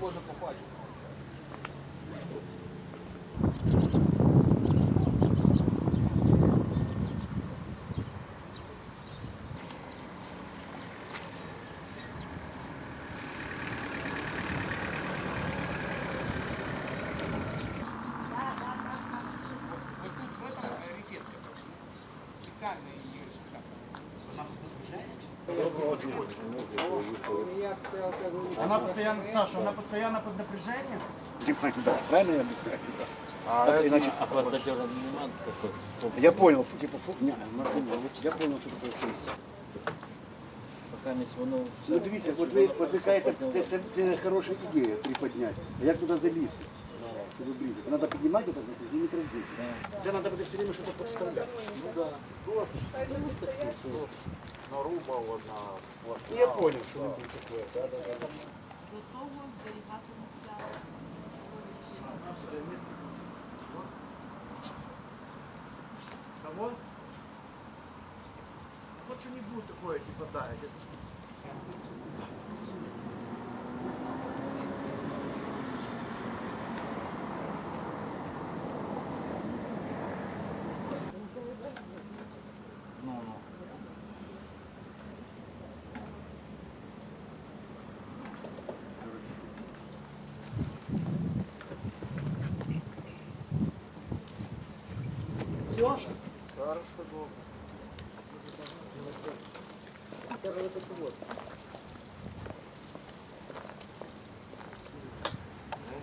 Може побачити. специально ее Она постоянно, Саша, она постоянно под напряжением? Да, правильно я объясняю? А, Так, иначе- А нема такой? Я понял, типа, фу, не, я понял. Пока не воно Ну дивіться, от ви, от ви кажете, це, це, це хороша ідея приподняти. А як туди залізти? Щоб обрізати. Треба піднімати отак на сантиметрів 10. Це треба буде все время щось підставляти. Ну, я понял, що не буде таке. Да, да, да. До того зберігатиметься Кого? Вот что-нибудь такое, типа, да, это... Хорошо, добре. Даже вот это вот.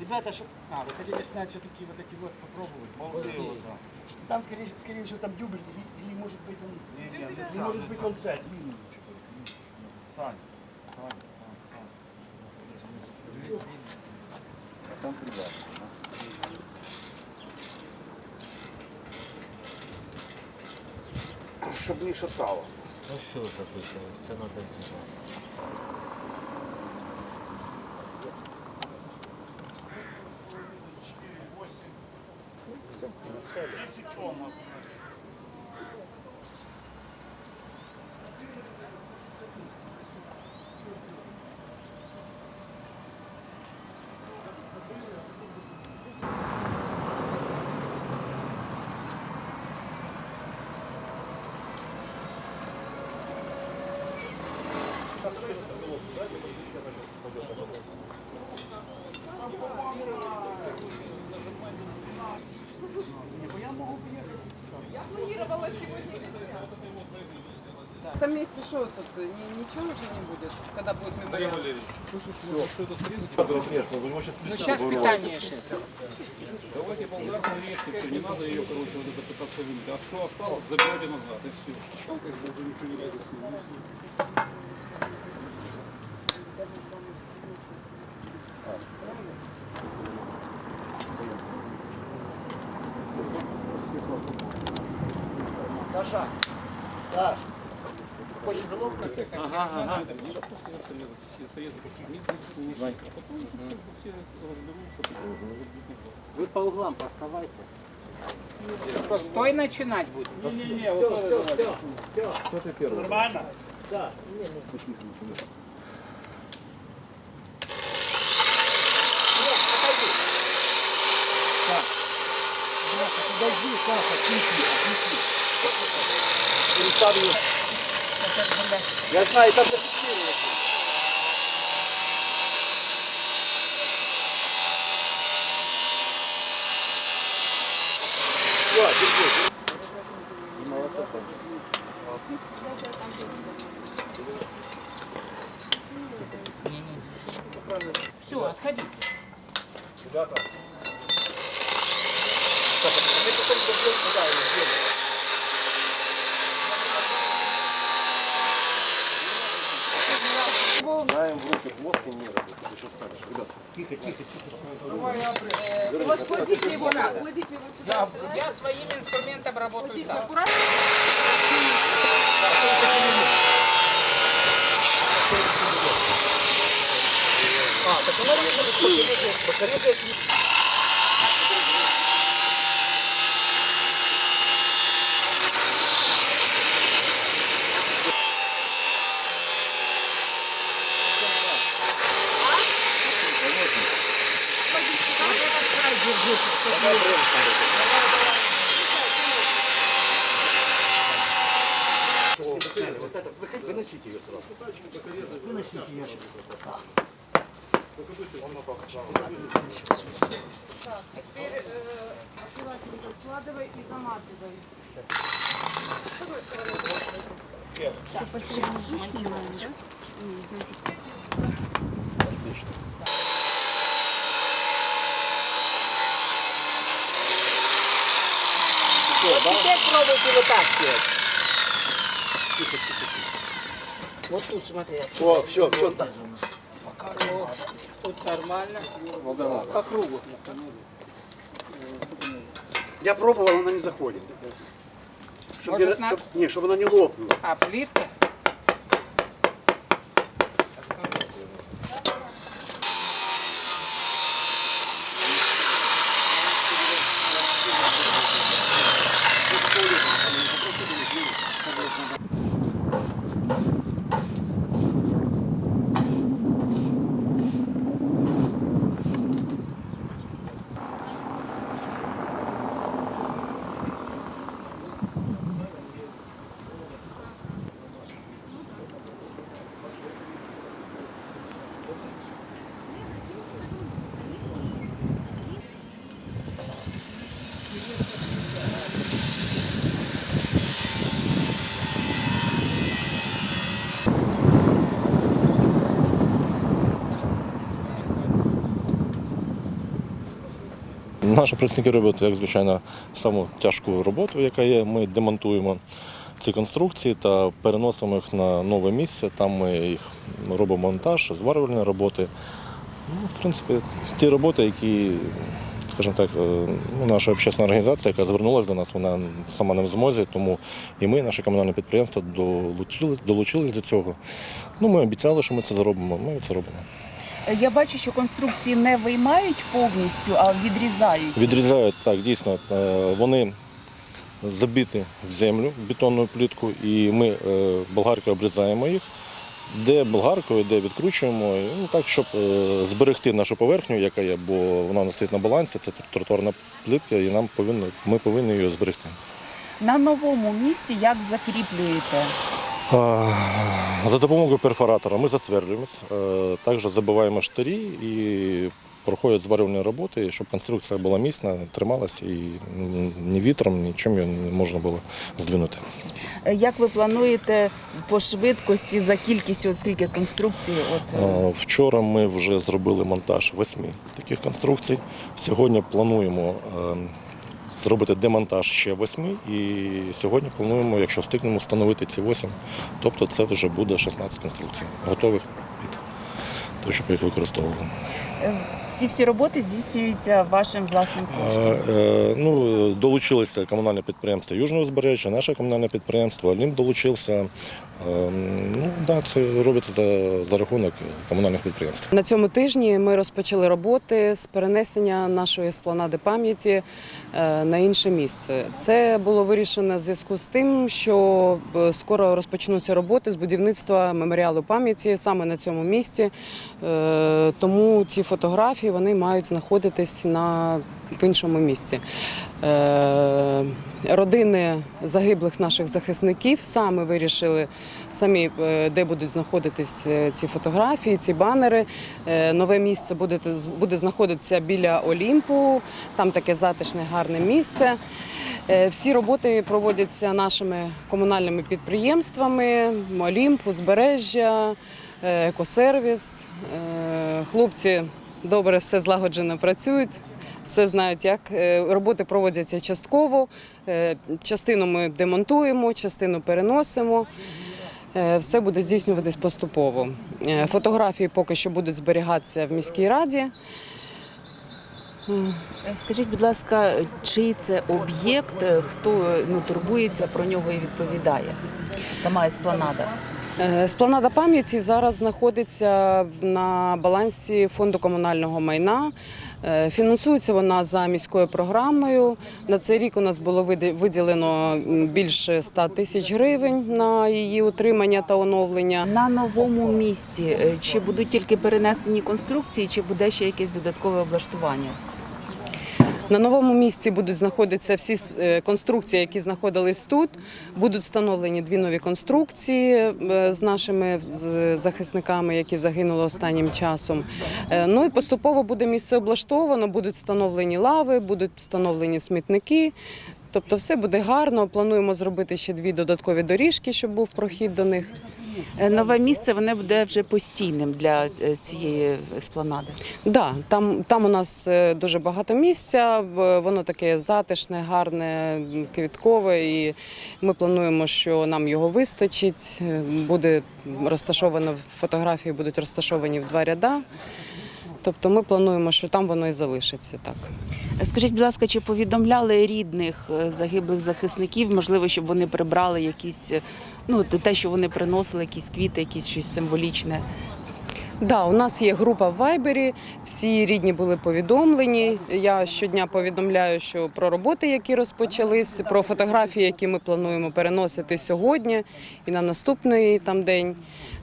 Ребята, что... А, вы хотите снять все-таки вот эти вот, попробовать? Молодые вот, да. Там, скорее, скорее всего, там дюбель, или, или может быть он... Не, не, не, может быть он царь. Сань, Сань, Сань, А там приватно. Щоб не шатало. Ну що записали? Це треба знімати. Планировала сегодня. В этом месте что тут? Ни- ничего уже не будет, когда будет мемориал? Ну, сейчас питание ще. Давайте болгарку резко, все, не надо ее, короче, вот это пытаться вынуть. А что осталось, забирайте назад, и все. Саша, Саш, хочешь головку? Ага, ага. Вы по углам поставайте. Постой начинать будет. Не-не-не, вот Кто ты первый? Нормально? Да. Тихо. Перестав. Я знаю, там зафиксировано. Все, держи. Все, отходи. Вот кладите его на, кладите его сюда. Я, я своим инструментом работаю кладите сам. аккуратно. А, так оно... Вот этот, выносите ее сразу. Выносите ее сейчас. Да. Так, теперь желательно складывай и заматывай. Все посередине снимаем, да? Отлично. Теперь пробуйте вот так сделать. Вот тут смотри. О, все, все. Тут нормально. По кругу. Я пробовал, она не заходит. Чтобы Может, на- не, чтобы она не лопнула. А, плитка? Наші працівники роблять, як звичайно, саму тяжку роботу, яка є. Ми демонтуємо ці конструкції та переносимо їх на нове місце. Там ми їх робимо монтаж, зварювальні роботи. Ну, в принципі, ті роботи, які, скажімо так, е, ну, наша общественна організація, яка звернулася до нас, вона сама не в змозі, тому і ми, наше комунальне підприємство, долучились, долучились до цього. Ну, ми обіцяли, що ми це зробимо. Ми це робимо. Я бачу, що конструкції не виймають повністю, а відрізають. Відрізають так, дійсно. Е, Вони забиті в землю бетонною плиткою, і ми е, болгаркою обрізаємо їх. Де болгаркою, де відкручуємо, ну так, щоб е, зберегти нашу поверхню, яка є, бо вона нас стоїть на балансі, це тротуарна плитка, і нам повинно, ми повинні її зберегти. На новому місці як закріплюєте? За допомогою перфоратора ми засверлюємось, е, також забиваємо штирі і проходять зварювальні роботи, щоб конструкція була міцна, трималась і ні вітром, нічим її не можна було здвинути. Е, Як ви плануєте по швидкості за кількістю, от скільки конструкцій? От, Вчора ми вже зробили монтаж восьми таких конструкцій. Сьогодні плануємо е, зробити демонтаж ще восьми. І сьогодні плануємо, якщо встигнемо, встановити ці восім. Тобто це вже буде 16 конструкцій, готових під те, щоб їх використовували. Е, ці всі роботи здійснюються вашим власним коштом. е, Ну, долучилося комунальне підприємство Южного узбережжя, наше комунальне підприємство, Олімп долучився. Е, Ну, да, це робиться за, за рахунок комунальних підприємств. На цьому тижні ми розпочали роботи з перенесення нашої спланади пам'яті е, на інше місце. Це було вирішено в зв'язку з тим, що скоро розпочнуться роботи з будівництва меморіалу пам'яті саме на цьому місці. Тому ці фотографії вони мають знаходитись на в іншому місці. Е, Родини загиблих наших захисників саме вирішили самі, е, де будуть знаходитись е, ці фотографії, ці банери. Е, Нове місце буде, буде знаходитися біля Олімпу. Там таке затишне, гарне місце. Е, Всі роботи проводяться нашими комунальними підприємствами: Олімп, Узбережжя, е, екосервіс. Е, Хлопці добре все злагоджено працюють. Все знають, як Е, роботи проводяться частково. Е, Частину ми демонтуємо, частину переносимо. Е, Все буде здійснюватись поступово. Фотографії поки що будуть зберігатися в міській раді. Скажіть, будь ласка, чий це об'єкт, хто ну, турбується про нього і відповідає? Сама еспланада. Е, Спланада пам'яті зараз знаходиться на балансі фонду комунального майна. Е, Фінансується вона за міською програмою. На цей рік у нас було виділено більше 100 тисяч гривень на її утримання та оновлення. На новому місці е, чи будуть тільки перенесені конструкції, чи буде ще якесь додаткове облаштування? На новому місці будуть знаходитися всі е, конструкції, які знаходились тут. Будуть встановлені дві нові конструкції е, з нашими захисниками, які загинули останнім часом. Е, Ну і поступово буде місце облаштовано, будуть встановлені лави, будуть встановлені смітники. Тобто все буде гарно. Плануємо зробити ще дві додаткові доріжки, щоб був прохід до них. Е, Нове місце воно буде вже постійним для е, цієї еспланади. Да, там, там у нас е, дуже багато місця, воно таке затишне, гарне, квіткове, і ми плануємо, що нам його вистачить. Буде розташовано фотографії, будуть розташовані в два ряда. Тобто ми плануємо, що там воно і залишиться так. Скажіть, будь ласка, чи повідомляли рідних загиблих захисників, можливо, щоб вони прибрали якісь, ну те, що вони приносили, якісь квіти, якісь щось символічне? Да, у нас є група в Вайбері. Всі рідні були повідомлені. Я щодня повідомляю, що про роботи, які розпочались, про фотографії, які ми плануємо переносити сьогодні і на наступний там день.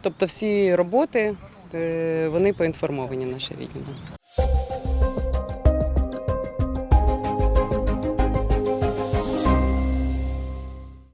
Тобто, всі роботи е, вони поінформовані наші рідні.